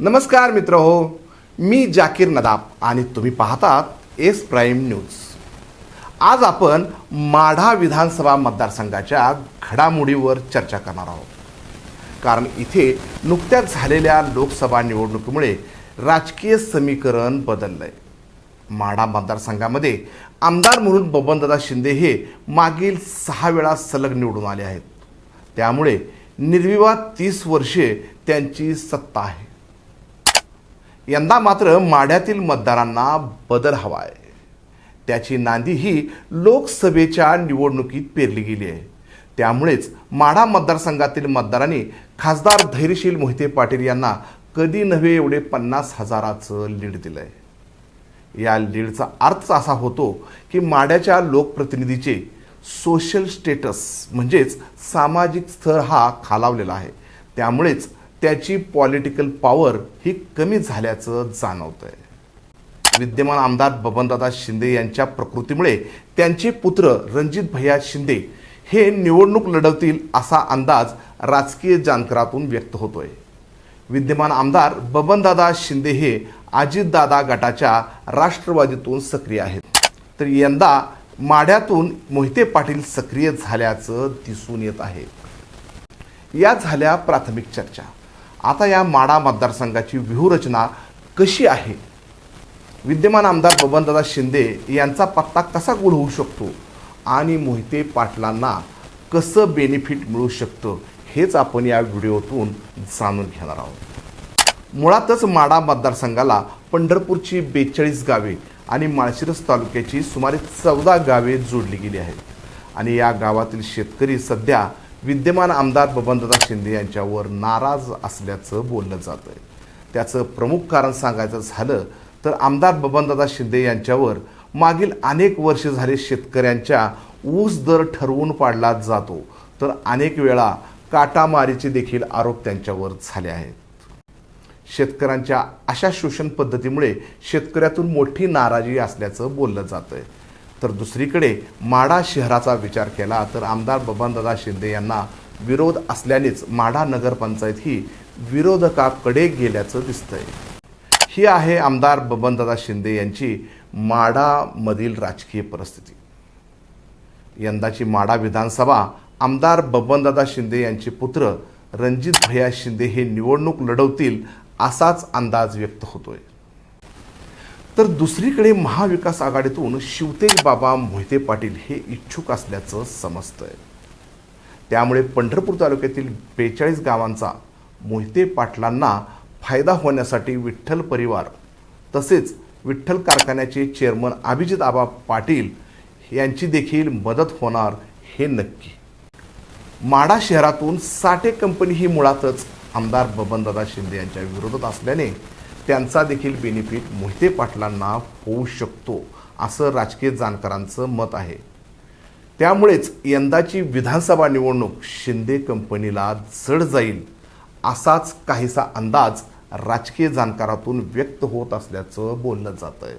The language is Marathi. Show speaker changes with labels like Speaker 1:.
Speaker 1: नमस्कार मित्र हो मी जाकीर नदाब आणि तुम्ही पाहतात एस प्राईम न्यूज. आज आपण माढा विधानसभा मतदारसंघाच्या घडामोडीवर चर्चा करणार आहोत. कारण इथे नुकत्याच झालेल्या लोकसभा निवडणुकीमुळे राजकीय समीकरण बदललं आहे माढा मतदारसंघामध्ये आमदार म्हणून बबनदादा शिंदे हे मागील सहा वेळा सलग निवडून आले आहेत. त्यामुळे निर्विवाद तीस वर्षे त्यांची सत्ता आहे. यंदा मात्र माढ्यातील मतदारांना बदल हवा आहे त्याची नांदी ही लोकसभेच्या निवडणुकीत पेरली गेली आहे. त्यामुळेच माढा मतदारसंघातील मतदारांनी खासदार धैर्यशील मोहिते पाटील यांना कधी नव्हे एवढे पन्नास हजाराचं लीड दिलं आहे या लीडचा अर्थ असा होतो की माड्याच्या लोकप्रतिनिधीचे सोशल स्टेटस म्हणजेच सामाजिक स्तर हा खालावलेला आहे. त्यामुळेच त्याची पॉलिटिकल पॉवर ही कमी झाल्याचं जाणवतं आहे विद्यमान आमदार बबनदादा शिंदे यांच्या प्रकृतीमुळे त्यांचे पुत्र रणजित भैया शिंदे हे निवडणूक लढवतील असा अंदाज राजकीय जानकरातून व्यक्त होतोय. विद्यमान आमदार बबनदादा शिंदे हे अजितदादा गटाच्या राष्ट्रवादीतून सक्रिय आहेत. तर यंदा माढ्यातून मोहिते पाटील सक्रिय झाल्याचं दिसून येत आहे. या झाल्या प्राथमिक चर्चा. आता या माडा मतदारसंघाची व्यूहरचना कशी आहे? विद्यमान आमदार बबनदादा शिंदे यांचा पत्ता कसा गुढ होऊ शकतो? आणि मोहिते पाटलांना कसं बेनिफिट मिळू शकतं? हेच आपण या व्हिडिओतून जाणून घेणार आहोत. मुळातच माडा मतदारसंघाला पंढरपूरची बेचाळीस गावे आणि माळशिरस तालुक्याची सुमारे चौदा गावे जोडली गेली आहेत. आणि या गावातील शेतकरी सध्या विद्यमान आमदार बबनदादा शिंदे यांच्यावर नाराज असल्याचं बोललं जातं आहे त्याचं प्रमुख कारण सांगायचं झालं तर आमदार बबनदादा शिंदे यांच्यावर मागील अनेक वर्ष झाले शेतकऱ्यांच्या ऊस दर ठरवून पाडला जातो. तर अनेक वेळा काटामारीचे देखील आरोप त्यांच्यावर झाले आहेत. शेतकऱ्यांच्या अशा शोषण पद्धतीमुळे शेतकऱ्यातून मोठी नाराजी असल्याचं बोललं जातं आहे तर दुसरीकडे माढा शहराचा विचार केला तर आमदार बबनदादा शिंदे यांना विरोध असल्यानेच माढा नगरपंचायत ही विरोधकाकडे गेल्याचं दिसतंय. ही आहे आमदार बबनदादा शिंदे यांची माढामधील राजकीय परिस्थिती. यंदाची माढा विधानसभा आमदार बबनदादा शिंदे यांचे पुत्र रणजित भैया शिंदे हे निवडणूक लढवतील असाच अंदाज व्यक्त होतोय. तर दुसरीकडे महाविकास आघाडीतून शिवतेज बाबा मोहिते पाटील हे इच्छुक असल्याचं समजतंय. त्यामुळे पंढरपूर तालुक्यातील बेचाळीस गावांचा मोहिते पाटलांना फायदा होण्यासाठी विठ्ठल परिवार तसेच विठ्ठल कारखान्याचे चेअरमन अभिजित आबा पाटील यांची देखील मदत होणार हे नक्की. माडा शहरातून साठे कंपनी ही मुळातच आमदार बबनदादा शिंदे यांच्या विरोधात असल्याने त्यांचा देखील बेनिफिट मोहिते पाटलांना होऊ शकतो असं राजकीय जाणकारांचं मत आहे. त्यामुळेच यंदाची विधानसभा निवडणूक शिंदे कंपनीला जड जाईल असाच काहीसा अंदाज राजकीय जाणकारातून व्यक्त होत असल्याचं बोललं जातं आहे